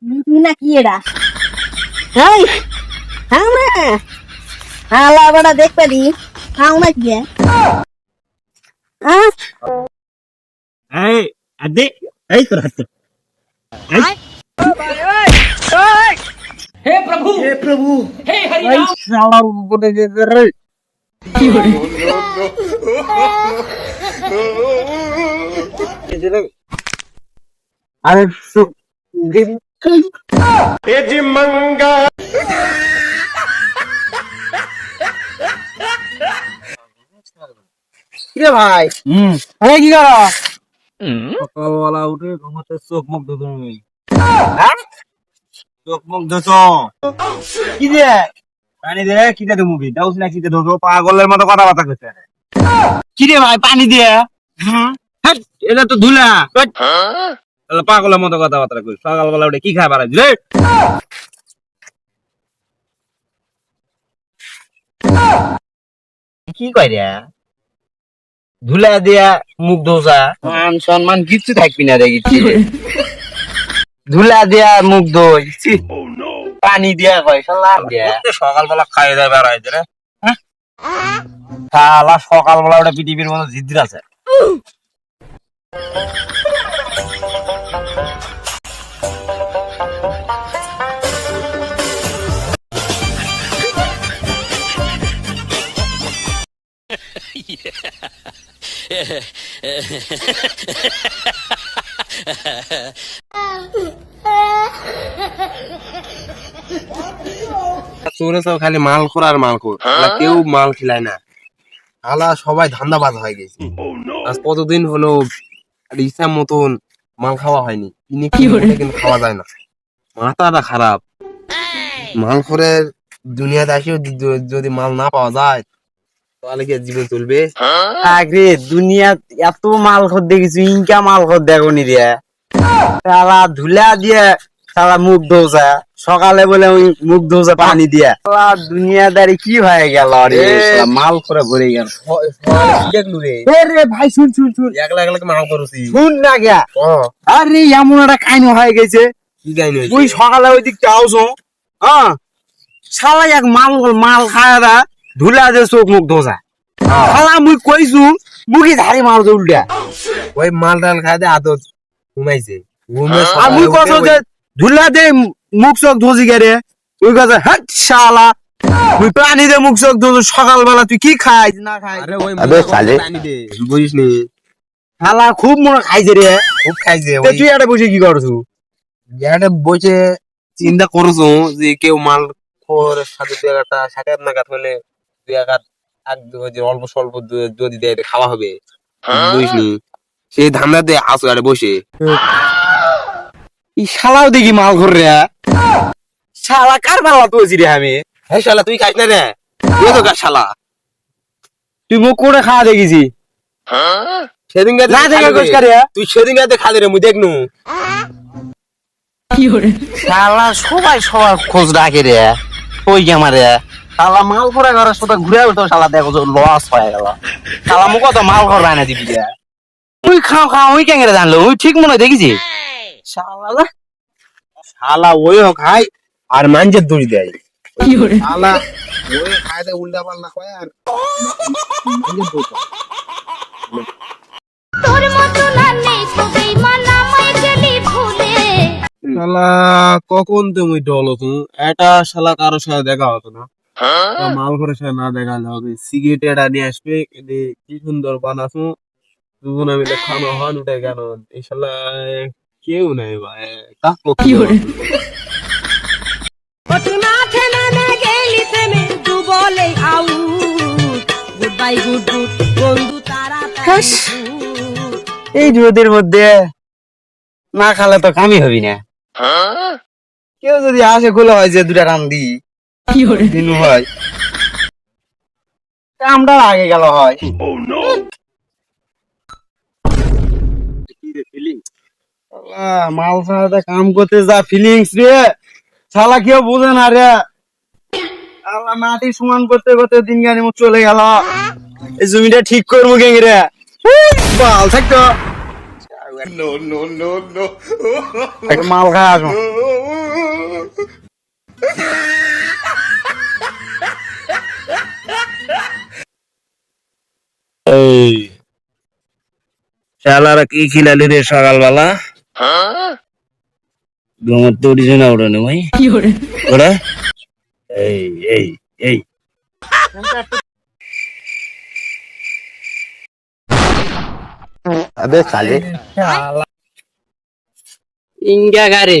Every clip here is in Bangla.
Na queira. Ai! Calma! A lavada de pedi. Calma aqui. Ai! Adê! Ai, prato! Ai! Ai! Ai! Ei, Prabhu! Ei, Prabhu! Ei, Harinal! Ai, salam, bude! Ai, Harinal! কিরে ভাই? হুম। আরে কি করো? সকালবেলা উঠে ঘুমাতে চোখ মুখ ধুতো তুমি চোখ মুখ ধুছ? কি দিয়ে পানি দে কিটা দে মুভি দাউস না কিটা ধুতো পাগলের মতো কথাবার্তা করছে কি রে ভাই পানি দিয়ে? হ্যাট, এটা তো ধুলা। হ্যাট। তাহলে পাগলের মতো কথাবার্তা করিস সকালবেলা উঠে কি খাবার আছে রে কি কই রে? ধুলা দিয়া মুখ ধোসা। মান সম্মান কিচ্ছু থাকবি না দেখিছি ধুলা দিয়া মুখ ধোই ছি। পানি দিয়া কয় শালা। সকালবেলা খাই দেয় বেড়াইছে রে হ্যাঁ? শালা সকালবেলা ওটা পৃথিবীর মতো জিদ্দির আছে। চোরে তো খালি মাল খোর আর মাল খোর। আলা কেউ মাল খিলায় না। আলা সবাই ধান্দাবাজ হয়ে গেছে। আজ কতদিন হলো আর ইচ্ছা মতন মাল খাওয়া হয়নি? কিনে কিনে কিন্তু খাওয়া যায় না। মাথাটা খারাপ। মাল খোরের দুনিয়াতে আসেও যদি মাল না পাওয়া যায় তাহলে কি জীবন চলবে। আগে দুনিয়া এত মাল দেখেছি ইনকা মাল দেখো নি রে। সারা ধুলা দিয়ে সারা মুখ ধোসা। সকালে বলে ওই মুখ ধোসা পানি দিয়া। সারা দুনিয়াদারি কি হয়ে গেল রে? মাল করে ভরে গেল। রে? ভাই শুন শুন শুন। একলা একলা মাল করছি শুন না গিয়া। আরে এমন একটা কাহিনী হয়ে গেছে। তুই সকালে ওই দিক আউছো হ্যাঁ? শালা এক মাল মাল খায় ধুলা যে চোখ মুখ ধোসা শালা মুই কইছু মুখে ধারি মাল উল্টা। ওই মাল টাল খাই দে আদত ঘুমাইছে আর মুই কছ যে ধুলা দে মুখ চোখ ধোজি গেরে ওই কথা হ্যাঁ শালা। তুই পানি দে মুখ চোখ ধোজ সকালবেলা তুই কি খাইস না খাইস আরে ওই সালে। বুঝিস নি? শালা খুব মনে খাইছে রে খুব খাইছে তুই এটা বসে কি করছু এটা বসে চিন্তা করছ যে কেউ মাল খোর সাথে দু একটা সাকাত নাগাদ হলে দুই এক দু- যে অল্প স্বল্প যদি দেয় খাওয়া হবে। সেই ধান্দা দিয়ে আসো আরে বসে। এই শালাও দেখি মাল ঘর রে শালা কার পাল্লা তুলছি রে আমি? হ্যাঁ শালা তুই খাইস না রে? তুই তো শালা? তুই মুখ করে খাওয়া দেখেছি। সেদিন না দেখে কোচ করে। তুই সেদিন খালি রে মুই দেখনু। শালা সবাই সবার খোঁজ রাখে রে। ওই আমার রে? শালা মাল করে ঘরের সাথে ঘুরে তো শালা দেখো যে লস হয়ে গেল। শালা মুখ তো মাল ঘর না দিবি তুই খাও খাও ওই কেন জানলো ওই ঠিক মনে হয় দেখেছি? শালা শালা ওইও খাই আর মাঞ্জের দড়ি দেয় শালা ওই খাই উল্টা পাল্টা খায় আর। তোর মতো না নেই মানা মাই গেলি ভুলে। শালা কখন তুমি ডলো তুমি? এটা শালা কারোর সাথে দেখা হতো না। মাল ঘরের সাথে না দেখা হলে হবে। সিগারেট এটা নিয়ে আসবে এনে কি সুন্দর বানাছো দুজনে মিলে খানো হন উঠে কেন এই শালা কেউ নাই ভাই। কাকলো কি ঘটনা থেমে না গেলি থেমে দু বলে out. Goodbye good good বন্ধু তারা হাস। এই রোদের মধ্যে না খালে তো কামই হবি না। কেউ যদি আসে খোলা হয় যে দুটা রান দি দিনু হয় কামটা আগে গেল হয় মাল ছাড়াতে কাম করতে যা ফিলিংস রে শালা কেউ বোঝে না রে আল্লাহ মাটি সমান করতে করতে দিন গানি মুখ চলে গেল এই জমিটা ঠিক করব কেন রে বাল থাকতো মাল খায় আসো এই কি খিলালি রে সকালবেলা? ঘুমের তো উঠিস না ওরে গাড়ি।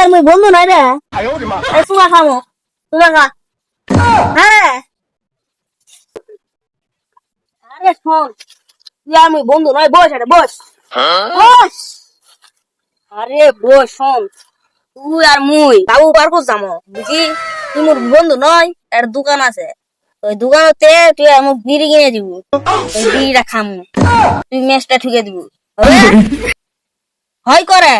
আর বন্ধু নয় রে। খা হ্যাঁ শোন। তুই আর বন্ধু নয় বস আরে বস। বস। আরে, বস, শোন। তুই আর মুই বাবু পার্ক যাব, বুঝি? তুই মোর বন্ধু নয় দোকান আছে। ওই দোকানতে তুই আমার বিড়ি কিনে দিব। ওই বিড়িটা খামু তুই মেসটা ঠুকে দিব। হয় করে।